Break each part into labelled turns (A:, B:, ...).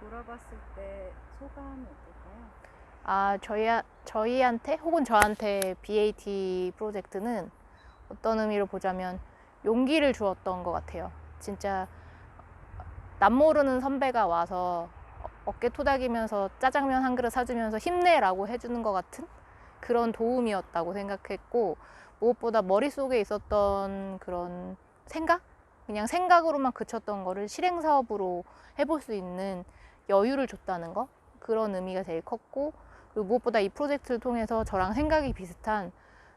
A: 돌아봤을 때 소감이 어떨까요?
B: 아, 저희, 저희한테 혹은 저한테 BAT 프로젝트는 어떤 의미로 보자면 용기를 주었던 것 같아요. 진짜 남 모르는 선배가 와서 어깨 토닥이면서 짜장면 한 그릇 사주면서 힘내라고 해주는 것 같은 그런 도움이었다고 생각했고 무엇보다 머릿속에 있었던 그런 생각? 그냥 생각으로만 그쳤던 거를 실행 사업으로 해볼 수 있는 여유를 줬다는 거 그런 의미가 제일 컸고 그리고 무엇보다 이 프로젝트를 통해서 저랑 생각이 비슷한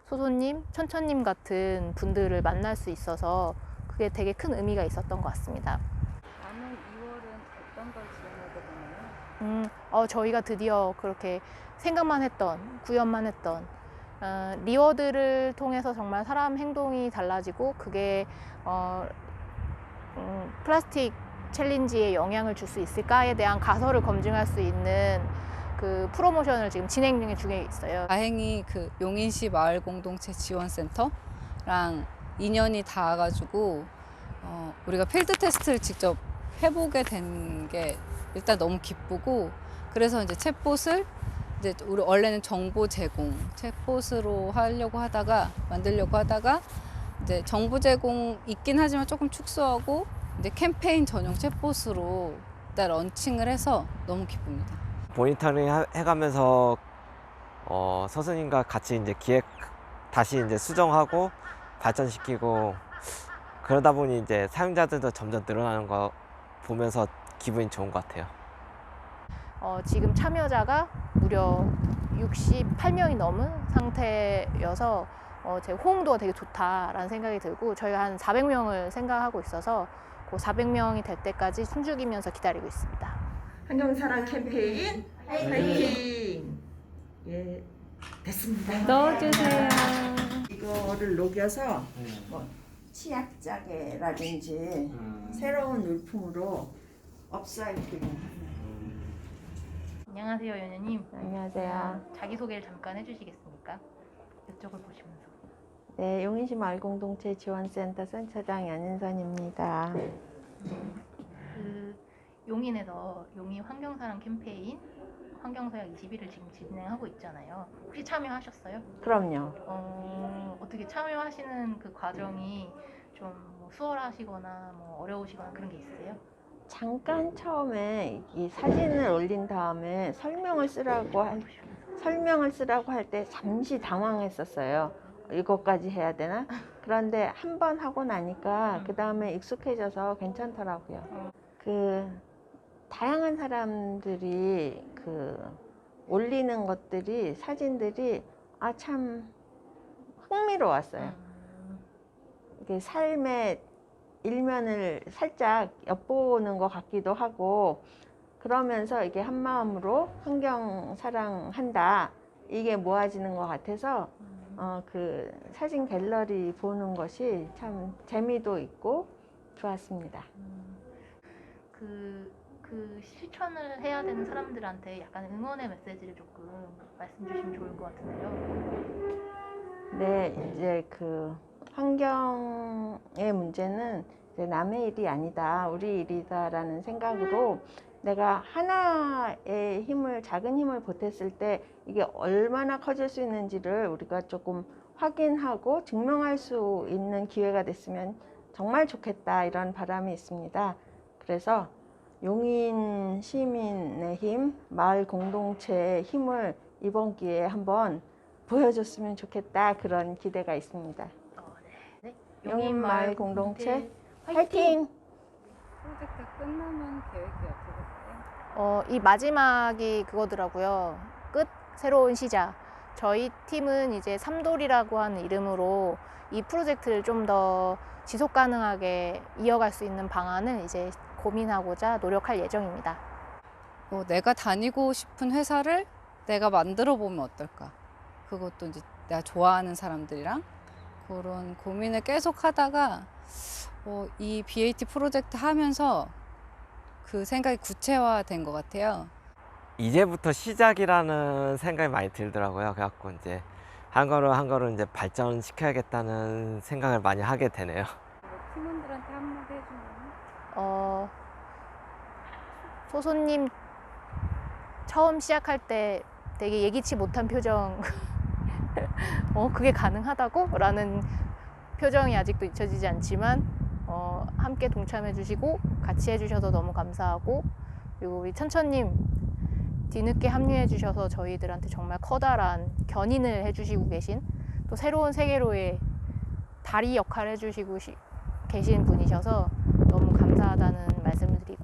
B: 소소님, 천천님 같은 분들을 만날 수 있어서 그게 되게 큰 의미가 있었던 것 같습니다.
A: 남은 2월은 어떤 걸 지원하게 되나요?
B: 음, 어, 저희가 드디어 그렇게 생각만 했던, 구현만 했던 어, 리워드를 통해서 정말 사람 행동이 달라지고 그게 어, 음, 플라스틱 챌린지에 영향을 줄 수 있을까에 대한 가설을 검증할 수 있는 그 프로모션을 지금 진행 중에 중에 있어요.
C: 다행히 그 용인시 마을 공동체 지원센터랑 인연이 닿아가지고 어, 우리가 필드 테스트를 직접 해보게 된 게 일단 너무 기쁘고 그래서 이제 챗봇을 이제 우리 원래는 정보 제공 챗봇으로 하려고 하다가 만들려고 하다가 이제 정보 제공 있긴 하지만 조금 축소하고 이제 캠페인 전용 챗봇으로 일단 런칭을 해서 너무 기쁩니다.
D: 모니터링 하- 해가면서 어, 서수님과 같이 이제 기획 다시 이제 수정하고 발전시키고 그러다 보니 이제 사용자들도 점점 늘어나는 거 보면서 기분이 좋은 것 같아요.
B: 어, 지금 참여자가 무려 68명이 넘은 상태여서 어, 제 호응도가 되게 좋다라는 생각이 들고 저희가 한 400명을 생각하고 있어서 그 400명이 될 때까지 숨죽이면서 기다리고 있습니다.
E: 환경사랑 캠페인 파이팅! 예, 됐습니다.
B: 넣어주세요.
E: 이거를 녹여서 뭐 치약자개라든지 새로운 물품으로 업사이클링
B: 안녕하세요, 연예님.
F: 안녕하세요.
B: 자기소개를 잠깐 해주시겠습니까? 이쪽을 보시면서.
F: 네, 용인시 마을공동체 지원센터 센터장 연인선입니다.
B: 그 용인에서 용인 환경사랑 캠페인 환경서약 21을 지금 진행하고 있잖아요. 혹시 참여하셨어요?
F: 그럼요.
B: 어, 어떻게 참여하시는 그 과정이 좀뭐 수월하시거나 뭐 어려우시거나 그런 게 있으세요?
F: 잠깐 처음에 이 사진을 올린 다음에 설명을 쓰라고 할, 설명을 쓰라고 할 때 잠시 당황했었어요. 이것까지 해야 되나? 그런데 한 번 하고 나니까 그 다음에 익숙해져서 괜찮더라고요. 그 다양한 사람들이 그 올리는 것들이 사진들이 아 참 흥미로웠어요.
B: 음,
F: 이게 삶의 일면을 살짝 엿보는 것 같기도 하고 그러면서 이게 한 마음으로 환경 사랑한다 이게 모아지는 것 같아서
B: 음.
F: 어그 사진 갤러리 보는 것이 참 재미도 있고 좋았습니다.
B: 음. 그, 그 실천을 해야 되는 사람들한테 약간 응원의 메시지를 조금 말씀 주시면 좋을 것 같은데요.
F: 네, 이제 그 환경의 문제는 이제 남의 일이 아니다, 우리 일이다라는 생각으로 내가 하나의 힘을, 작은 힘을 보탰을 때 이게 얼마나 커질 수 있는지를 우리가 조금 확인하고 증명할 수 있는 기회가 됐으면 정말 좋겠다, 이런 바람이 있습니다. 그래서 용인 시민의 힘, 마을 공동체의 힘을 이번 기회에 한번 보여줬으면 좋겠다, 그런 기대가 있습니다.
B: 어, 네. 네.
F: 용인 마을 공동체 화이팅!
A: 프로젝트 끝나면 계획이 어떻게 되세요?
B: 어, 이 마지막이 그거더라고요. 끝, 새로운 시작. 저희 팀은 이제 삼돌이라고 하는 이름으로 이 프로젝트를 좀 더 지속 가능하게 이어갈 수 있는 방안을 이제 고민하고자 노력할 예정입니다.
C: 뭐 내가 다니고 싶은 회사를 내가 만들어 보면 어떨까? 그것도 이제 내가 좋아하는 사람들이랑 그런 고민을 계속 하다가 어, 이 BAT 프로젝트 하면서 그 생각이 구체화된 것 같아요.
D: 이제부터 시작이라는 생각이 많이 들더라고요. 그래갖고 이제 한 걸음 한 걸음 이제 발전시켜야겠다는 생각을 많이 하게 되네요.
A: 뭐 팀원들한테 한마디 해주면
B: 어, 소소님 처음 시작할 때 되게 예기치 못한 표정, 어, 그게 가능하다고? 라는 표정이 아직도 잊혀지지 않지만, 어, 함께 동참해 주시고, 같이 해주셔서 너무 감사하고, 그리고 우리 천천님 뒤늦게 합류해 주셔서 저희들한테 정말 커다란 견인을 해주시고 계신, 또 새로운 세계로의 다리 역할 해주시고 시- 계신 분이셔서 너무 감사하다는 말씀을 드리고